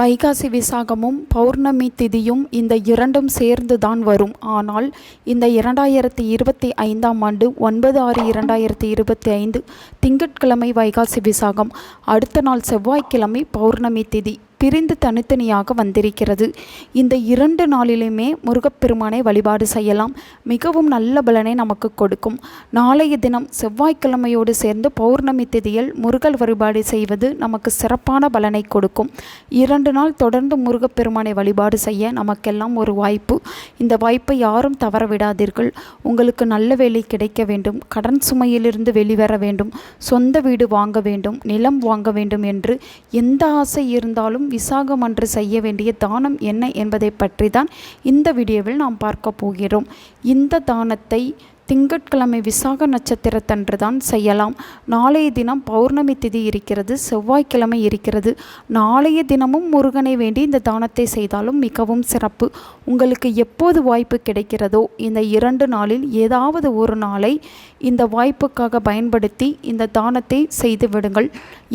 வைகாசி விசாகமும் பௌர்ணமி திதியும் இந்த இரண்டும் சேர்ந்து தான் வரும். ஆனால் இந்த இரண்டாயிரத்தி இருபத்தி ஐந்தாம் ஆண்டு ஒன்பது ஆறு இரண்டாயிரத்தி இருபத்தி ஐந்து திங்கட்கிழமை வைகாசி விசாகம் அடுத்த நாள் செவ்வாய்க்கிழமை பௌர்ணமி திதி. பிரிந்து தனித்தனியாக வந்திருக்கிறது. இந்த இரண்டு நாளிலுமே முருகப்பெருமானை வழிபாடு செய்யலாம். மிகவும் நல்ல பலனை நமக்கு கொடுக்கும். நாளைய தினம் செவ்வாய்க்கிழமையோடு சேர்ந்து பௌர்ணமி திதியில் முருகல் வழிபாடு செய்வது நமக்கு சிறப்பான பலனை கொடுக்கும். இரண்டு நாள் தொடர்ந்து முருகப்பெருமானை வழிபாடு செய்ய நமக்கெல்லாம் ஒரு வாய்ப்பு. இந்த வாய்ப்பை யாரும் தவற விடாதீர்கள். உங்களுக்கு நல்ல வேலை கிடைக்க வேண்டும். கடன் சுமையிலிருந்து வெளிவர வேண்டும். சொந்த வீடு வாங்க வேண்டும். நிலம் வாங்க வேண்டும் என்று எந்த ஆசை இருந்தாலும் விசாகம் அன்று செய்ய வேண்டிய தானம் என்ன என்பதை பற்றி தான் இந்த வீடியோவில் நாம் பார்க்க போகிறோம். இந்த தானத்தை திங்கட்கிழமை விசாக நட்சத்திரத்தன்று தான் செய்யலாம். நாளைய தினம் பௌர்ணமி திதி இருக்கிறது செவ்வாய்க்கிழமை இருக்கிறது. நாளைய தினமும் முருகனை வேண்டி இந்த தானத்தை செய்தாலும் மிகவும் சிறப்பு. உங்களுக்கு எப்போது வாய்ப்பு கிடைக்கிறதோ இந்த இரண்டு நாளில் ஏதாவது ஒரு நாளை இந்த வாய்ப்புக்காக பயன்படுத்தி இந்த தானத்தை செய்து விடுங்கள்.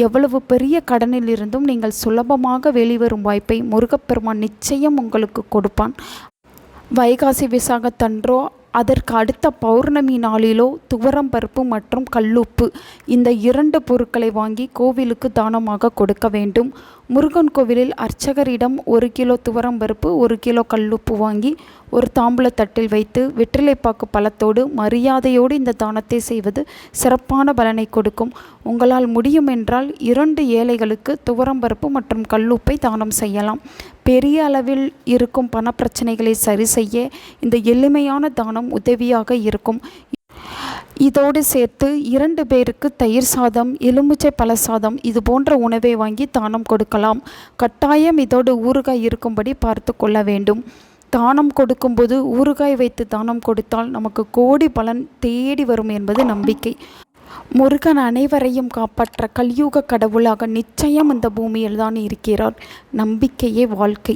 எவ்வளவு பெரிய கடனில் இருந்தும் நீங்கள் சுலபமாக வெளிவரும் வாய்ப்பை முருகப்பெருமான் நிச்சயம் உங்களுக்கு கொடுப்பான். வைகாசி விசாகத்தன்றோ அதற்கு அடுத்த பௌர்ணமி நாளிலோ துவரம் பருப்பு மற்றும் கல்லுப்பு. இந்த இரண்டு பொருட்களை வாங்கி கோவிலுக்கு தானமாக கொடுக்க வேண்டும். முருகன் கோவிலில் அர்ச்சகரிடம் ஒரு கிலோ துவரம் பருப்பு ஒரு கிலோ கல்லுப்பு வாங்கி ஒரு தாம்பூல தட்டில் வைத்து வெற்றிலைப்பாக்கு பழத்தோடு மரியாதையோடு இந்த தானத்தை செய்வது சிறப்பான பலனை கொடுக்கும். உங்களால் முடியும் என்றால் இரண்டு ஏழைகளுக்கு துவரம் பருப்பு மற்றும் கல்லுப்பை தானம் செய்யலாம். பெரிய அளவில் இருக்கும் பணப்பிரச்சனைகளை சரி செய்ய இந்த எளிமையான தானம் உதவியாக இருக்கும். இதோடு சேர்த்து இரண்டு பேருக்கு தயிர் சாதம் எலுமிச்சை பழ சாதம் இது போன்ற உணவை வாங்கி தானம் கொடுக்கலாம். கட்டாயம் இதோடு ஊறுகாய் இருக்கும்படி பார்த்து கொள்ள வேண்டும். தானம் கொடுக்கும்போது ஊறுகாய் வைத்து தானம் கொடுத்தால் நமக்கு கோடி பலன் தேடி வரும் என்பது நம்பிக்கை. முருகன் அனைவரையும் காப்பாற்ற கலியுக கடவுளாக நிச்சயம் இந்த பூமியில் தான் இருக்கிறார். நம்பிக்கையே வாழ்க்கை.